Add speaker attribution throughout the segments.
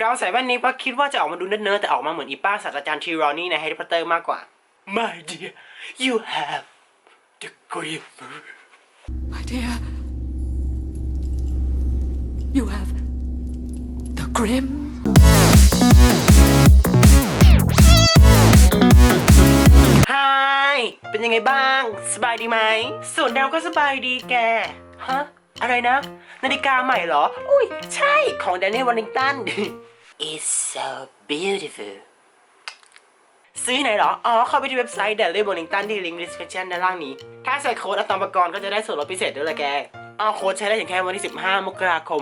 Speaker 1: เราใส่แว่นนี้เพราะคิดว่าจะออกมาดูเนิร์ดๆแต่ออกมาเหมือนอีป้าศาสตราจารย์ทีรอนี่ในแฮร์รี่พอตเตอร์มากกว่า My dear you have the grip
Speaker 2: My dear, you have the grim.
Speaker 1: ฮายเป็นยังไงบ้าง สบายดีไหม ส่วนเราก็สบายดีแก ฮะ อะไรนะ นาฬิกาใหม่เหรอ อุ้ยใช่ของแดนนี่วอลลิงตัน It's so beautiful ซื้อไหนเหรอ อ๋อ เข้าไปที่เว็บไซต์ Daily Wellington ที่ลิงก์ description ด้านล่างนี้ ถ้าใส่โค้ดอัตอมปกรณ์ก็จะได้ส่วนลดพิเศษด้วยละแกอ๋อโค้ดใช้ได้ถึงแค่วันที่ 15 มกราคม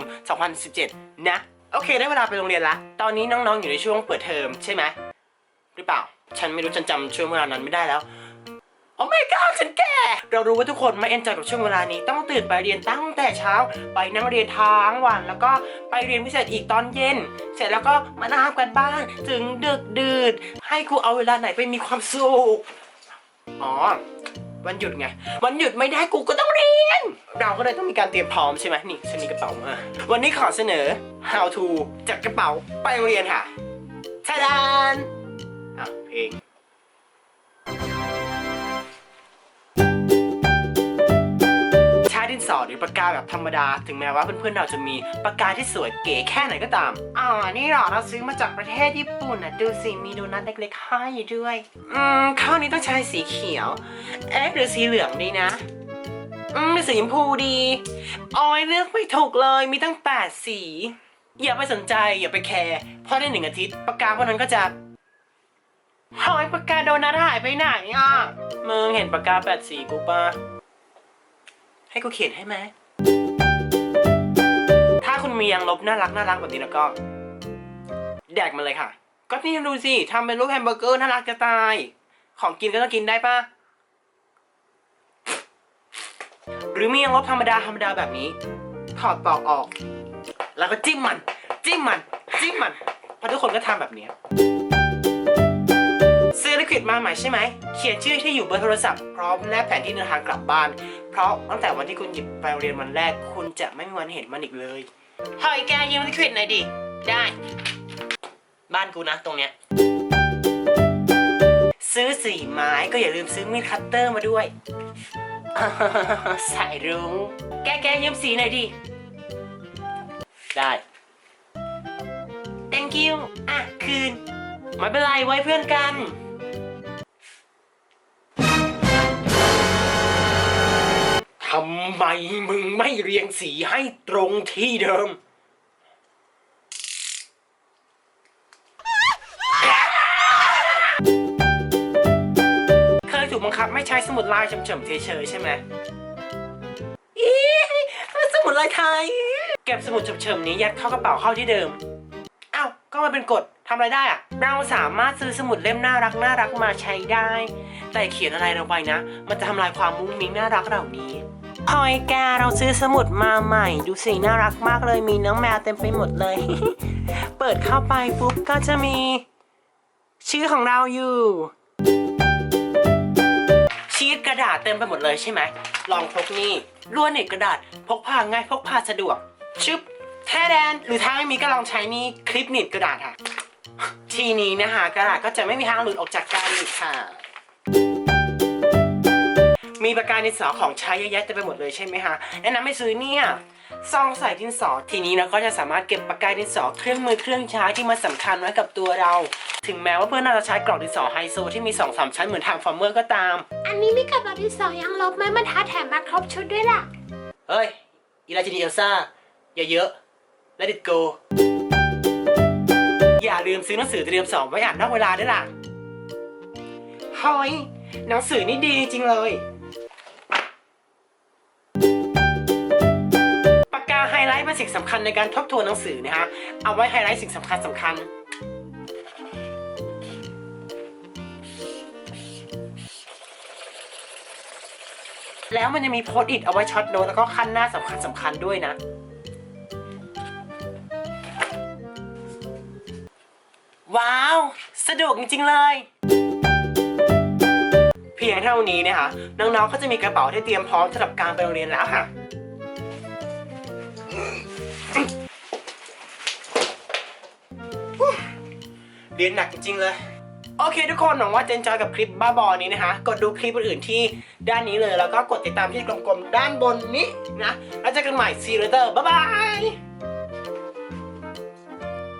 Speaker 1: 2017 นะ โอเค ได้เวลาไปโรงเรียนละ ตอนนี้น้องๆ อยู่ในช่วงเปิดเทอมใช่ไหม หรือเปล่า ฉันไม่รู้ฉันจำช่วงเวลานั้นไม่ได้แล้ว ไม่ก้าฉันแก่ เรารู้ว่าทุกคนไม่เอนจอยกับช่วงเวลานี้ ต้องตื่นไปเรียนตั้งแต่เช้า ไปนั่งเรียนทั้งวัน แล้วก็ไปเรียนพิเศษอีกตอนเย็น เสร็จแล้วก็มานั่งทำกันบ้านถึงดึกดื่นให้ครูเอาเวลาไหนไปมีความสุข อ๋อวันหยุดไง วันหยุดไม่ได้กูก็ต้องเรียน เราก็เลยต้องมีการเตรียมพร้อมใช่ไหมนี่ฉันมีกระเป๋ามา วันนี้ขอเสนอ how to จัดกระเป๋าไปโรงเรียนค่ะทาดานอะเพลง ใช้ดินสอหรือปากกาแบบธรรมดา ถึงแม้ว่าเพื่อนๆเราจะมีปากกาที่สวยเก๋แค่ไหนก็ตามอ๋อนี่เหรอเราซื้อมาจากประเทศญี่ปุ่นนะดูสิมีโดนัทเล็กๆให้ด้วยอืมข้าวนี้ต้องใช้สีเขียวเอ๊ะหรือสีเหลืองดีนะอืมหรือสีชมพูดีออยเลือกไม่ถูกเลยมีตั้งแปดสี อย่าไปสนใจอย่าไปแคร์เพราะในหนึ่งอาทิตย์ปากกาพวกนั้นก็จะหายปากกาโดนัทหายไปไหนอะมึงเห็นปากกาแปดสีกูปะ ให้กูเขียนให้ไหม ถ้าคุณมียางลบน่ารักน่ารักแบบนี้แล้วก็ แดกมาเลยค่ะ ก็นี่ดูสิทำเป็นรูปแฮมเบอร์เกอร์น่ารักจะตาย ของกินก็ต้องกินได้ปะหรือมียางลบธรรมดาธรรมดาแบบนี้ ถอดปลอกออก แล้วก็จิ้มมัน จิ้มมัน จิ้มมันเพราะทุกคนก็ทำแบบนี้ มาใหม่ใช่ไหม เขียนชื่อที่อยู่เบอร์โทรศัพท์พร้อมแนบแผนที่เดินทางกลับบ้าน เพราะตั้งแต่วันที่คุณหยิบไปเรียนวันแรก คุณจะไม่มีวันเห็นมันอีกเลยเฮ้ยแกยืมลิควิดหน่อยดิ ได้บ้านกูนะตรงเนี้ยซื้อสีไม้ก็อย่าลืมซื้อมีดคัตเตอร์มาด้วย สายรุ้งแกแกยืมสีหน่อยดิ ได้ thank you อะ คืน ไม่เป็นไรไว้เพื่อนกันำไมมึงไม่เรียงสีให้ตรงที่เดิม เคยถูกบังคับไม่ใช้สมุดลายเฉมๆเฉยๆใช่ไหมอีสมุดลายไทย เก็บสมุดเฉมๆนี้ยัดเข้ากระเป๋าเข้าที่เดิมอ้าวก็มันเป็นกฎทำอะไรได้อะเราสามารถซื้อสมุดเล่มน่ารักน่ารักมาใช้ได้ แต่เขียนอะไรลงไปนะ มันจะทำลายความมุ้งมิ้งน่ารักเหล่านี้ พลอยแกเราซื้อสมุดมาใหม่ ดูสิน่ารักมากเลยมีน้องแมวเต็มไปหมดเลย เปิดเข้าไปปุ๊บก็จะมี ชื่อของเราอยู่ ชีตกระดาษเต็มไปหมดเลยใช่ไหมลองพกนี่ล้วนเน็ตกระดาษพกพาง่ายพกพาสะดวกชึบแท้แดนหรือถ้าไม่มีก็ลองใช้นี่คลิปหนีบกระดาษค่ะ ทีนี้นะคะกระดาษก็จะไม่มีทางหลุดออกจากการหนีบค่ะ มีปากกาดินสอของใช้เยอะแยะเต็มไปหมดเลยใช่ไหมคะแนะนำให้ซื้อเนี่ยซองใส่ดินสอทีนี้เราก็จะสามารถเก็บปากกาดินสอเครื่องมือเครื่องใช้ที่มาสำคัญไว้กับตัวเรา ถึงแม้ว่าเพื่อนเราจะใช้กล่องดินสอไฮโซที่มี2อสามชั้นเหมือนทางฟอร์เมอร์ก็ตาม
Speaker 3: อันนี้มีกับเราที่สองยังลบไหมมันท้าแถมมาครบชุดด้วยล่ะ
Speaker 1: เฮ้ย อีลาจินีเอลซ่าอย่าเยอะ let it go อย่าลืมซื้อหนังสือเตรียมสอบไว้อ่านนอกเวลาด้วยล่ะเฮ้ยหนังสือนี่ดีจริงเลย เป็นสิ่งสำคัญในการทบทวนหนังสือนะฮะ เอาไว้ไฮไลท์สิ่งสำคัญสำคัญแล้วมันจะมีโพสต์อิทเอาไว้ช็อตโน้ตแล้วก็ขั้นหน้าสำคัญสำคัญด้วยนะ ว้าว สะดวกจริง ๆ เลย เพียงเท่านี้นะคะน้อง ๆ ก็จะมีกระเป๋าที่เตรียมพร้อมสำหรับการไปโรงเรียนแล้วค่ะ เรียนหนักจริงๆเลย โอเคทุกคนหวังว่าจะจอยกับคลิปบ้าบอนี้นะคะ กดดูคลิปอื่นๆที่ด้านนี้เลย แล้วก็กดติดตามที่กลมๆ ด้านบนนี้นะ แล้วเจอกันใหม่ซีเรเตอร์บ๊ายบาย